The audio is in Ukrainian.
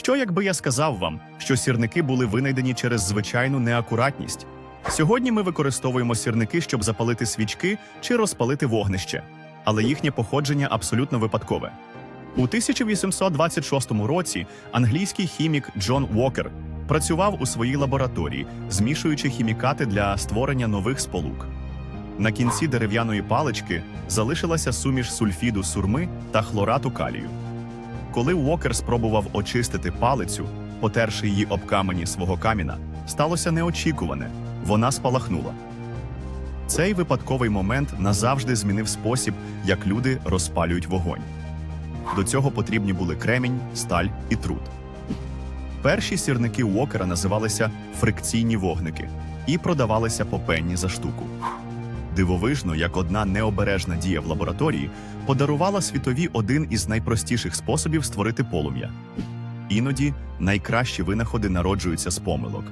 Що якби я сказав вам, що сірники були винайдені через звичайну неакуратність? Сьогодні ми використовуємо сірники, щоб запалити свічки чи розпалити вогнище, але їхнє походження абсолютно випадкове. У 1826 році англійський хімік Джон Уокер працював у своїй лабораторії, змішуючи хімікати для створення нових сполук. На кінці дерев'яної палички залишилася суміш сульфіду сурми та хлорату калію. Коли Уокер спробував очистити палицю, потерши її об камені свого каміна, сталося неочікуване вона спалахнула. Цей випадковий момент назавжди змінив спосіб, як люди розпалюють вогонь. До цього потрібні були кремінь, сталь і труд. Перші сірники Уокера називалися фрикційні вогники і продавалися по пенні за штуку. Дивовижно, як одна необережна дія в лабораторії подарувала світові один із найпростіших способів створити полум'я. Іноді найкращі винаходи народжуються з помилок.